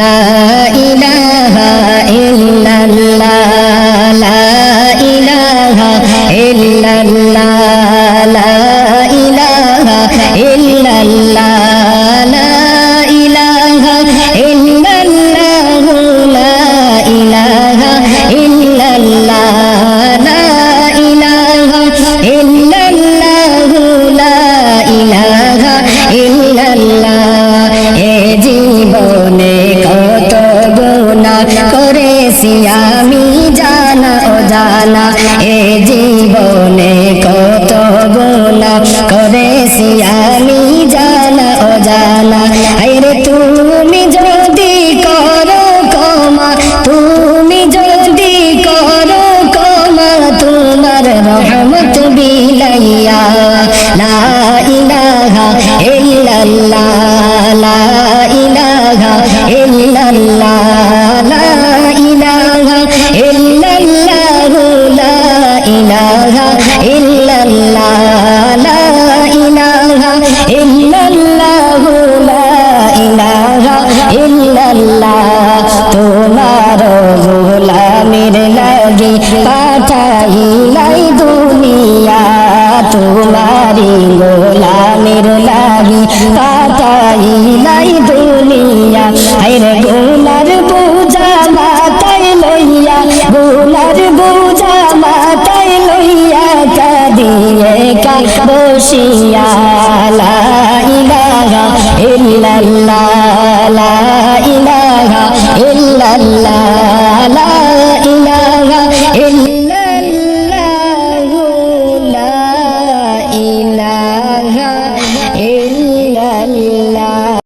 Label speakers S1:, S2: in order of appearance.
S1: লা ইলাহা ইল্লাল্লাহ, লা ইলাহা ইল্লাল্লাহ, লা ইলাহা ইল্লাল্লাহ, লা ইলাহা ইল্লাল্লাহ, লা ইলাহা ইল্লাল্লাহ, লা ইলাহা ইল্লাল্লাহ, লা ইলাহা জীবনে আমি জানা ও জানা এ জীবনে কত গুনাহ করেছি আমি জানা ও জানা আরে তুমি যদি করো ক্ষমা, তুমি যদি করো ক্ষমা, তোমার রহমত বিলাইয়া, লা ইলাহা ইল্লাল্লাহ, লা ইলাহা ইল্লাল্লাহ। ইলাহা ইল্লাল্লাহ লা ইলাহা ইল্লাল্লাহ লা ইলাহা ইল্লাল্লাহ তোমার গোলামের লাগি পাঠাইলাই দুনিয়া তোমারি গোলামের লাগি পাঠাইলাই দুনিয়া লইয়া কাদিয়ে কা বসিয়া ইল্লাল্লাহ।